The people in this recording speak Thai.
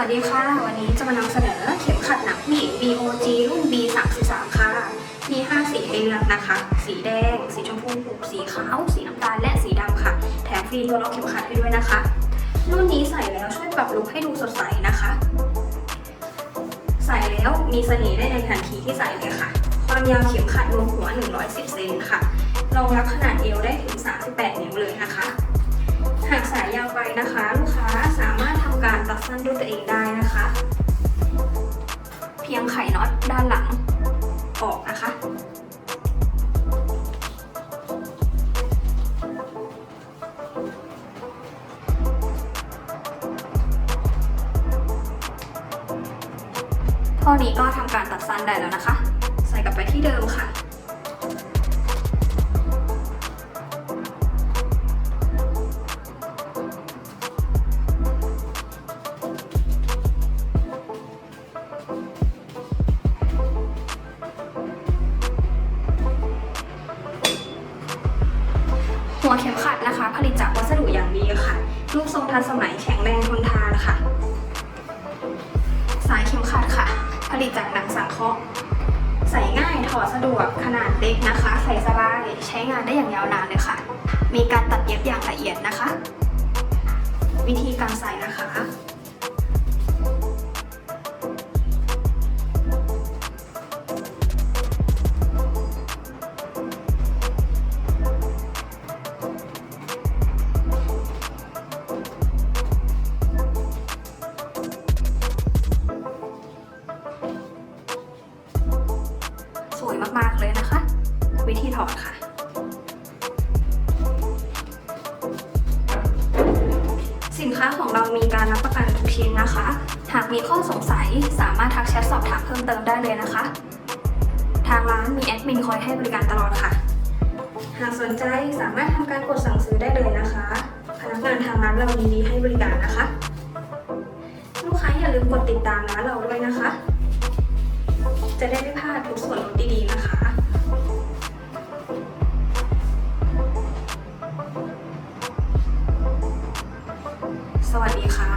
วัสดีค่ะ วันนี้จะมานำเสนอเข็มขัดหนังผู้หญิง BOG รุ่น B33 ค่ะ มี5สีให้เลือกนะคะ สีแดง สีชมพู สีขาว สีน้ำตาล และสีดำค่ะ แถมฟรีตัวล็อกเข็มขัดให้ด้วยนะคะ รุ่นนี้ใส่แล้วช่วยปรับลุคให้ดูสดใสนะคะ ใส่แล้วมีเสน่ห์ได้ในทันทีที่ใส่เลยค่ะ ความยาวเข็มขัดรวมหัว 110 เซนค่ะ รองรับขนาดเอวได้ถึง 38 นิ้วเลยนะคะ หากสายยาวไปนะคะ ลูกค้าสา สั้นด้วยตัวเองได้นะคะ เพียงไขน็อตด้านหลังออกนะคะ ท่อนี้ก็ทำการตัดสั้นได้แล้วนะคะ ใส่กลับไปที่เดิมค่ะ หัวเข็มขัดนะคะ ผลิตจากวัสดุอย่างดีค่ะ รูปทรงทันสมัยแข็งแรงทนทานค่ะ สายเข็มขัดค่ะ ผลิตจากหนังสังเคราะห์ใส่ง่ายถอดสะดวกขนาดเล็กนะคะ ใส่สบายใช้งานได้อย่างยาวนานเลยค่ะ มีการตัดเย็บอย่างละเอียดนะคะ วิธีการใส่นะคะ วยมากๆเลยนะคะ วิธีถอดค่ะ สินค้าของเรามีการรับประกันทุกชิ้นนะคะ หากมีข้อสงสัยสามารถทักแชทสอบถามเพิ่มเติมได้เลยนะคะ ทางร้านมีแอดมินคอยให้บริการตลอดค่ะ หากสนใจสามารถทำการกดสั่งซื้อได้เลยนะคะ พนักงานทางร้านเรายินดีให้บริการนะคะ ลูกค้าอย่าลืมกดติดตามร้านเราด้วยนะคะ จะได้ไม่พลาดทุกส่วนลดดีๆนะคะ สวัสดีค่ะ